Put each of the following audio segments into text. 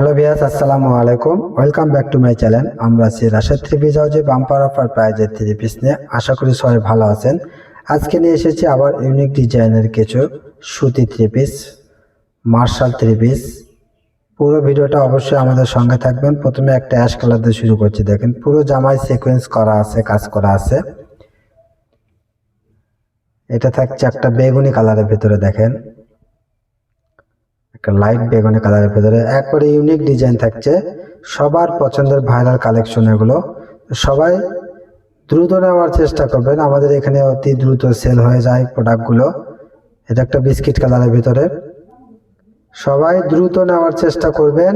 Hello বিয়াস আসসালামু আলাইকুম। Welcome back to my channel. আমরা আছি রাশেদ থ্রি পিস হাউজে বাম্পার অফার প্রাইজের থ্রি পিস নিয়ে। আশা করি সবাই ভালো আছেন। আজকে নিয়ে এসেছি আবার ইউনিক ডিজাইনের কিছু সুতি three piece, marshal three piece. পুরো ভিডিওটা অবশ্যই আমাদের সঙ্গে থাকবেন। প্রথমে একটা অ্যাশ কালার দিয়ে শুরু করছি। দেখেন, পুরো জামায় সিকোয়েন্স করা আছে, কাজ করা আছে। এটা থাকছে একটা বেগুনি কালারের ভিতরে দেখেন। লাইট বেগুনি কালারের ভেতরে একবারে ইউনিক ডিজাইন থাকছে। সবার পছন্দের ভাইরাল কালেকশন এগুলো। সবাই দ্রুত নেওয়ার চেষ্টা করবেন। আমাদের এখানে অতি দ্রুত সেল হয়ে যায় প্রোডাক্টগুলো এটা একটা বিস্কিট কালারের ভিতরে। সবাই দ্রুত নেওয়ার চেষ্টা করবেন।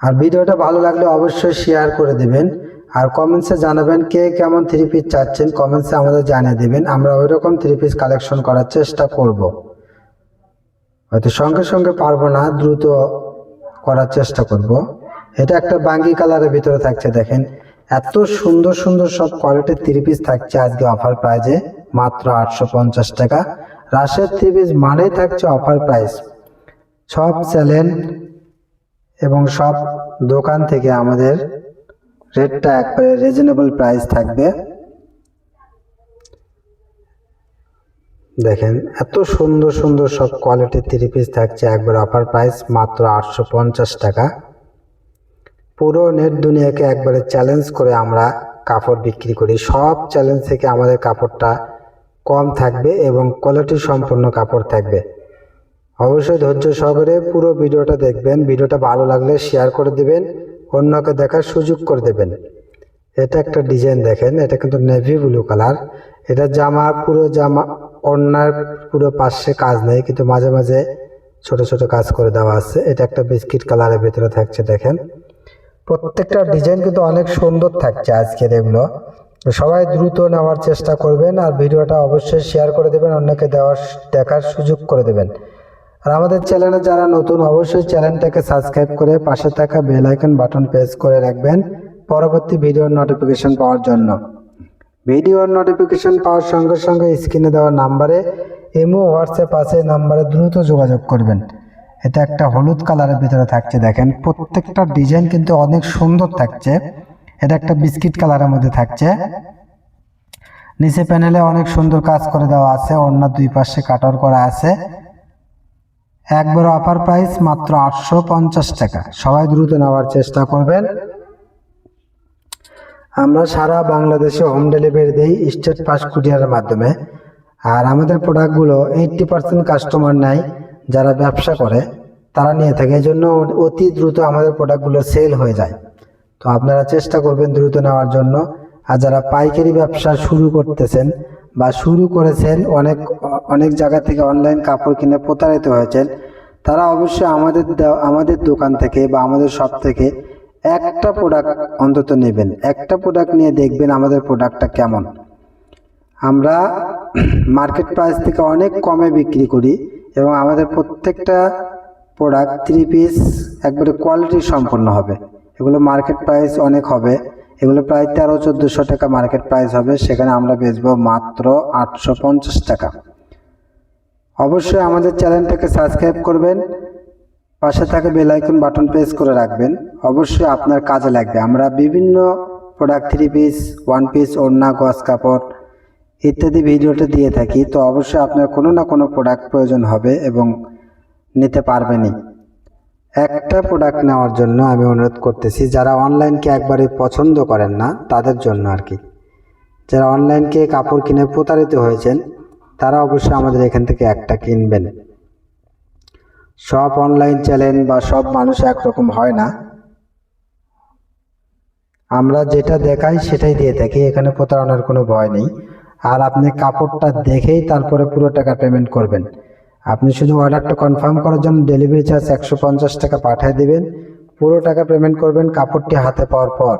আর ভিডিওটা ভালো লাগলে অবশ্যই শেয়ার করে দেবেন। আর কমেন্টসে জানাবেন কে কেমন থ্রি পিস চাচ্ছেন। কমেন্টসে আমাদের জানিয়ে দেবেন। আমরা ওই রকম থ্রি পিস কালেকশন করার চেষ্টা করব। হয়তো সঙ্গে সঙ্গে পারব না, দ্রুত করার চেষ্টা করব। এটা একটা বাঙ্গি কালারের ভিতরে থাকছে, দেখেন। এত সুন্দর সুন্দর সব কোয়ালিটির থ্রি পিস থাকছে আজকে অফার প্রাইজে মাত্র আটশো পঞ্চাশ টাকা। রাশের থ্রি পিস মানেই থাকছে অফার প্রাইস সব চ্যানেল এবং সব দোকান থেকে আমাদের রেটটা একবারে রিজনেবল প্রাইস থাকবে। দেখেন, এত সুন্দর সুন্দর সব কোয়ালিটির থ্রি পিস থাকছে, একবার অফার প্রাইস মাত্র আটশো পঞ্চাশ টাকা। পুরো নেট দুনিয়াকে একবারে চ্যালেঞ্জ করে আমরা কাপড় বিক্রি করি। সব চ্যালেঞ্জ থেকে আমাদের কাপড়টা কম থাকবে এবং কোয়ালিটি সম্পন্ন কাপড় থাকবে। অবশ্যই ধৈর্য সহকারে পুরো ভিডিওটা দেখবেন। ভিডিওটা ভালো লাগলে শেয়ার করে দেবেন, অন্যকে দেখার সুযোগ করে দেবেন। এটা একটা ডিজাইন দেখেন, এটা কিন্তু নেভি ব্লু কালার এটা জামা, পুরো জামা অন্যার পুরো পাশে কাজ নেই, কিন্তু মাঝে মাঝে ছোট ছোট কাজ করে দেওয়া আছে। এটা একটা বিস্কিট কালারের ভিতরে থাকছে, দেখেন। প্রত্যেকটা ডিজাইন কিন্তু অনেক সুন্দর থাকছে আজকের এগুলো। সবাই দ্রুত নেওয়ার চেষ্টা করবেন আর ভিডিওটা অবশ্যই শেয়ার করে দেবেন, অন্যকে দেওয়ার, দেখার সুযোগ করে দেবেন। আর আমাদের চ্যানেলে যারা নতুন, অবশ্যই চ্যানেলটাকে সাবস্ক্রাইব করে পাশে থাকা বেল আইকন বাটন প্রেস করে রাখবেন পরবর্তী ভিডিওর নোটিফিকেশন পাওয়ার জন্য। ভিডিওর নোটিফিকেশন পাওয়ার সঙ্গে সঙ্গে স্ক্রিনে দেওয়া নাম্বারে এমও হোয়াটসঅ্যাপ আছে, নাম্বারে দ্রুত যোগাযোগ করবেন। এটা একটা হলুদ কালারের ভিতরে থাকছে, দেখেন। প্রত্যেকটা ডিজাইন কিন্তু অনেক সুন্দর থাকছে। এটা একটা বিস্কিট কালারের মধ্যে থাকছে। নিচে প্যানেলে অনেক সুন্দর কাজ করে দেওয়া আছে। অন্য দুই পাশে কাটার করা আছে। একবার অফার প্রাইস মাত্র আটশো পঞ্চাশ টাকা। সবাই দ্রুত নেওয়ার চেষ্টা করবেন। আমরা সারা বাংলাদেশে হোম ডেলিভারি দিই স্টেট পাস কুরিয়ারের মাধ্যমে। আর আমাদের প্রোডাক্টগুলো এইট্টি পার্সেন্ট কাস্টমার নেয়, যারা ব্যবসা করে, তারা নিয়ে থাকে। এই জন্য অতি দ্রুত আমাদের প্রোডাক্টগুলো সেল হয়ে যায়। তো আপনারা চেষ্টা করবেন দ্রুত নেওয়ার জন্য। আর যারা পাইকারি ব্যবসা শুরু করতেছেন বা শুরু করেছেন, অনেক অনেক জায়গা থেকে অনলাইন কাপড় কিনে প্রতারিত হয়েছেন, তারা অবশ্যই আমাদের আমাদের দোকান থেকে বা আমাদের শপ থেকে একটা প্রোডাক্ট অন্তত নেবেন। একটা প্রোডাক্ট নিয়ে দেখবেন আমাদের প্রোডাক্টটা কেমন। আমরা মার্কেট প্রাইস থেকে অনেক কমে বিক্রি করি এবং আমাদের প্রত্যেকটা প্রোডাক্ট থ্রি পিস একবারে কোয়ালিটি সম্পন্ন হবে। এগুলো মার্কেট প্রাইস অনেক হবে। এগুলো প্রায় তেরো, চোদ্দোশো টাকা মার্কেট প্রাইস হবে। সেখানে আমরা বেচবো মাত্র আটশো পঞ্চাশ টাকা। অবশ্যই আমাদের চ্যানেলটাকে সাবস্ক্রাইব করবেন। পাশে থাকা বেল আইকন বাটন প্রেস করে রাখবেন। অবশ্যই আপনার কাজে লাগবে। আমরা বিভিন্ন product three piece one piece ওড়না গস কাপড় ইত্যাদি ভিডিওতে দিয়ে থাকি। তো অবশ্যই আপনার কোনো না কোনো প্রোডাক্ট প্রয়োজন হবে এবং নিতে পারবেনই। একটা প্রোডাক্ট নেওয়ার জন্য আমি অনুরোধ করতেছি, যারা অনলাইনকে একবারে পছন্দ করেন না, তাদের জন্য আর কি। যারা অনলাইনকে কাপড় কিনে প্রতারিত হয়েছেন, তারা অবশ্যই আমাদের এখান থেকে একটা কিনবেন। সব অনলাইন চ্যানেল বা সব মানুষ একরকম হয় না। আমরা যেটা দেখাই সেটাই দিয়ে থাকি, এখানে প্রতারণার কোনো ভয় নেই। আর আপনি কাপড়টা দেখেই তারপরে পুরো টাকা পেমেন্ট করবেন। আপনি শুধু অর্ডারটা কনফার্ম করার জন্য ডেলিভারি চার্জ একশো পঞ্চাশ টাকা পাঠিয়ে দেবেন। পুরো টাকা পেমেন্ট করবেন কাপড়টি হাতে পাওয়ার পর।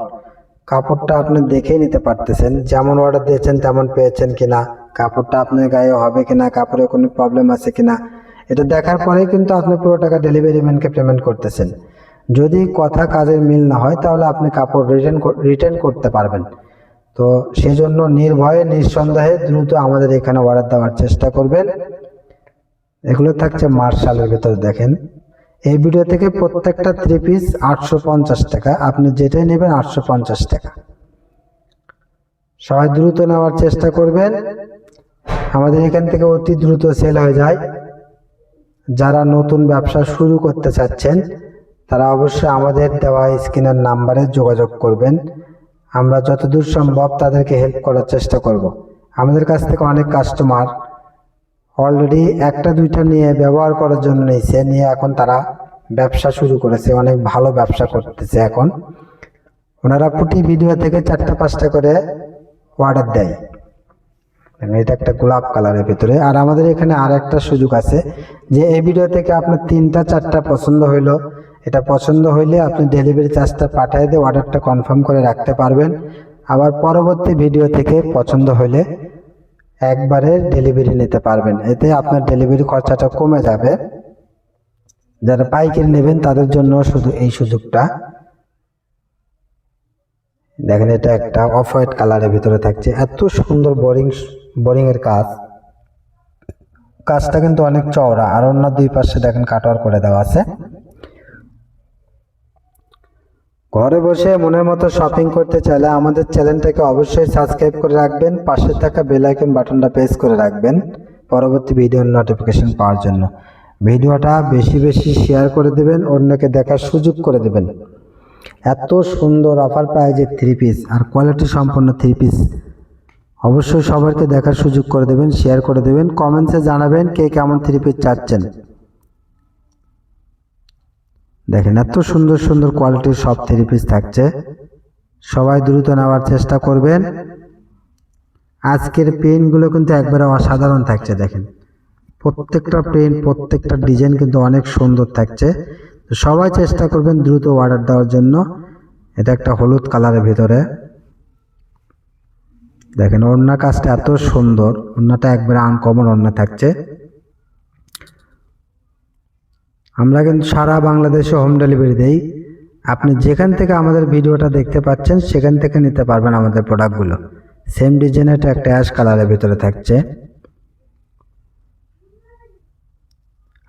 কাপড়টা আপনি দেখেই নিতে পারতেছেন, যেমন অর্ডার দিয়েছেন তেমন পেয়েছেন কিনা, কাপড়টা আপনার গায়ে হবে কিনা, কাপড়ে কোনো প্রবলেম আছে কিনা। এটা দেখার পরেই কিন্তু আপনি পুরো টাকা ডেলিভারি ম্যানকে পেমেন্ট করতেছেন। যদি কথা কাজের মিল না হয়, তাহলে আপনি কাপড় রিটার্ন রিটার্ন করতে পারবেন। তো সেজন্য নির্ভয়ে, নিঃসন্দেহে দ্রুত আমাদের এখানে অর্ডার দেওয়ার চেষ্টা করবেন। এগুলো থাকছে মার্শালের ভেতরে দেখেন। এই ভিডিও থেকে প্রত্যেকটা থ্রি পিস আটশো পঞ্চাশ টাকা। আপনি যেটাই নেবেন আটশো পঞ্চাশ টাকা। সবাই দ্রুত নেওয়ার চেষ্টা করবেন। আমাদের এখান থেকে অতি দ্রুত সেল হয়ে যায়। যারা নতুন ব্যবসা শুরু করতে চাচ্ছেন, তারা অবশ্যই আমাদের দেওয়া স্ক্রিনের নাম্বারে যোগাযোগ করবেন। আমরা যতদূর সম্ভব তাদেরকে হেল্প করার চেষ্টা করব। আমাদের কাছ থেকে অনেক কাস্টমার অলরেডি একটা, দুইটা নিয়ে ব্যবহার করার জন্য নিয়েছে, নিয়ে এখন তারা ব্যবসা শুরু করেছে, অনেক ভালো ব্যবসা করতেছে এখন। ওনারা প্রতি ভিডিও থেকে চারটা, পাঁচটা করে অর্ডার দেয়। এটা একটা গোলাপ কালারের ভিতরে। আর আমাদের এখানে আর একটা সুযোগ আছে যে এই ভিডিও থেকে আপনার তিনটা, চারটা পছন্দ হইল। এটা পছন্দ হইলে আপনি ডেলিভারি চার্জটা পাঠিয়ে দিয়ে অর্ডারটা কনফার্ম করে রাখতে পারবেন। আবার পরবর্তী ভিডিও থেকে পছন্দ হলে একবারে ডেলিভারি নিতে পারবেন। এতে আপনার ডেলিভারি খরচাটা কমে যাবে। যারা পাইকারি নেবেন, তাদের জন্য শুধু এই সুযোগটা। দেখেন, এটা একটা অফ হোয়াইট কালারের ভিতরে থাকছে। এত সুন্দর বোরিং বোরিং এর কাজ। কাজটা কিন্তু অনেক চওড়া। আর অন্য দুই পাশে দেখেন কাটওয়ার করে দেওয়া আছে। ঘরে বসে মনের মতো শপিং করতে চাইলে আমাদের চ্যানেলটাকে অবশ্যই সাবস্ক্রাইব করে রাখবেন। পাশে থাকা বেল আইকন বাটনটা প্রেস করে রাখবেন পরবর্তী ভিডিওর নোটিফিকেশন পাওয়ার জন্য। ভিডিওটা বেশি বেশি শেয়ার করে দেবেন, অন্যকে দেখার সুযোগ করে দেবেন। এত সুন্দর অফার প্রাইজে থ্রি পিস আর কোয়ালিটি সম্পন্ন থ্রি পিস অবশ্যই সবাইকে দেখার সুযোগ করে দেবেন শেয়ার করে দেবেন কমেন্টসে জানাবেন কে কেমন থ্রি পিস চাচ্ছেন। দেখেন এত সুন্দর সুন্দর কোয়ালিটির সব থ্রি পিস থাকছে। সবাই দ্রুত নেওয়ার চেষ্টা করবেন। আজকের পেনগুলো কিন্তু একবারে অসাধারণ থাকছে দেখেন। প্রত্যেকটা পেন প্রত্যেকটা ডিজাইন কিন্তু অনেক সুন্দর থাকছে। সবাই চেষ্টা করবেন দ্রুত অর্ডার দেওয়ার জন্য। এটা একটা হলুদ কালারের ভিতরে। দেখেন, ওড়না কাজটা এত সুন্দর, ওড়নাটা একবারে আনকমন ওড়না থাকছে। আমরা কিন্তু সারা বাংলাদেশে হোম ডেলিভারি দেই। আপনি যেখান থেকে আমাদের ভিডিওটা দেখতে পাচ্ছেন, সেখান থেকে নিতে পারবেন আমাদের প্রোডাক্টগুলো সেম ডিজাইনের একটা অ্যাশ কালারের ভিতরে থাকছে।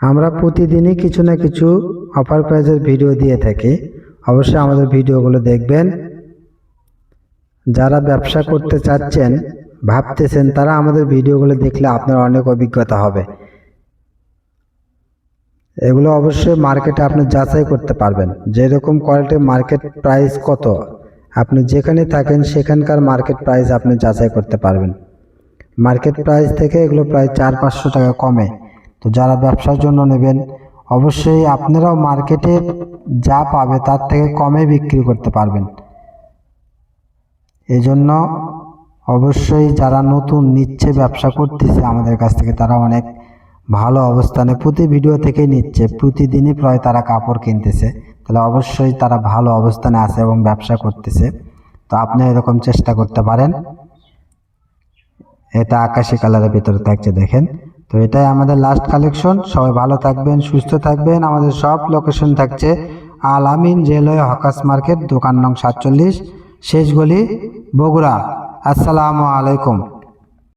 আমরা প্রতিদিনই কিছু না কিছু অফার প্রাইজের ভিডিও দিয়ে থাকি। অবশ্যই আমাদের ভিডিওগুলো দেখবেন। যারা ব্যবসা করতে চাচ্ছেন, ভাবতেছেন তারা আমাদের ভিডিওগুলো দেখলে আপনার অনেক অভিজ্ঞতা হবে। এগুলো অবশ্যই মার্কেটে আপনি যাচাই করতে পারবেন। যেরকম কোয়ালিটির মার্কেট প্রাইস কত, আপনি যেখানে থাকেন সেখানকার মার্কেট প্রাইস আপনি যাচাই করতে পারবেন। মার্কেট প্রাইস থেকে এগুলো প্রায় চার পাঁচশো টাকা কমে। তো যারা ব্যবসার জন্য নেবেন, অবশ্যই আপনারাও মার্কেটে যা পাবে তার থেকে কমে বিক্রি করতে পারবেন। এই জন্য অবশ্যই যারা নতুন নিচ্ছে, ব্যবসা করতেছে আমাদের কাছ থেকে, তারা অনেক ভালো অবস্থানে প্রতি ভিডিও থেকে নিচ্ছে। প্রতিদিনই প্রায় তারা কাপড় কিনতেছে। তাহলে অবশ্যই তারা ভালো অবস্থানে আছে এবং ব্যবসা করতেছে। তো আপনি এরকম চেষ্টা করতে পারেন। এটা আকাশি কালারের ভিতরে থাকছে, দেখেন। তো এটাই আমাদের লাস্ট কালেকশন সবাই ভালো থাকবেন, সুস্থ থাকবেন। আমাদের সব লোকেশন থাকছে Al Amin railway hawkers market, দোকান নং সাতচল্লিশ। শেষ গলি বগুড়া। আসসালামু আলাইকুম।